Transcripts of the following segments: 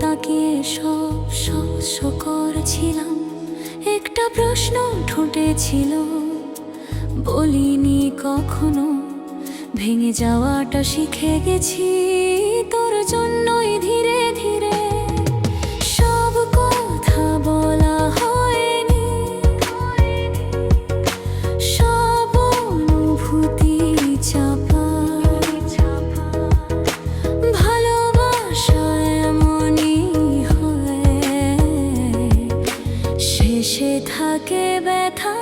তাকিয়ে সব সহ্য করছিলাম। একটা প্রশ্ন ঠুটেছিল বলিনি কখনো, ভেঙে যাওয়াটা শিখে গেছি, তোর জন্যই ধীরে থাকে ব্যথা।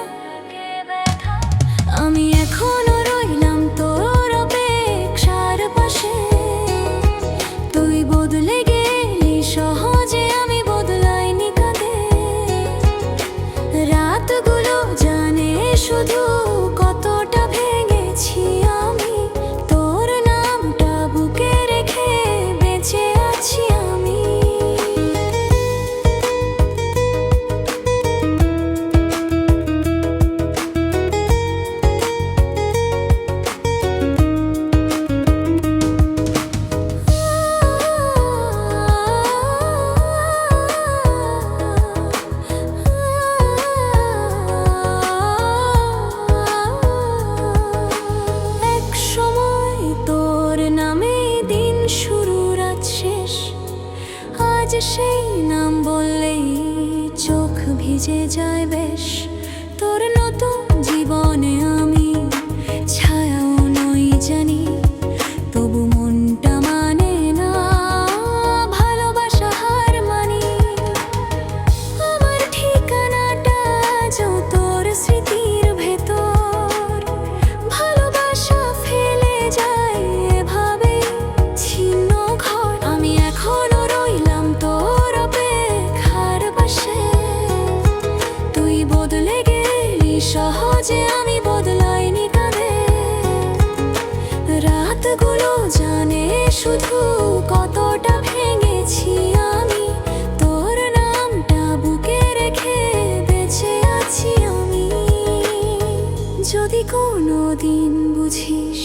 আমি এখনও রইলাম তোর অপেক্ষার পাশে। তুই বদলে গেলি, সহজে আমি বদলাইনি কাঁদে রাতগুলো জানে শুধু সেই নাম বললেই চোখ ভিজে যায় বেশ। তোর নতুন জীবনে সহজে আমি বদলাইনি কাঁদে রাতগুলো জানে শুধু কতটা ভেঙেছি আমি। তোর নামটা বুকে রেখে বেঁচে আছি আমি। যদি কোনো দিন বুঝিস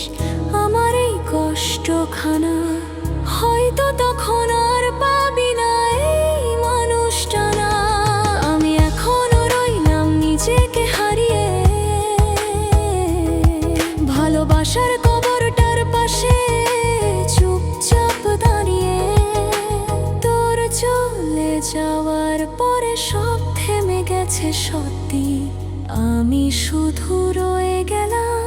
আমার এই কষ্টখানা, হয়তো তখন ভালোবাসার কবরটার পাশে চুপচাপ দাঁড়িয়ে তোর চলে যাওয়ার পরে সব থেমে গেছে সত্যি। আমি শুধু রয়ে গেলাম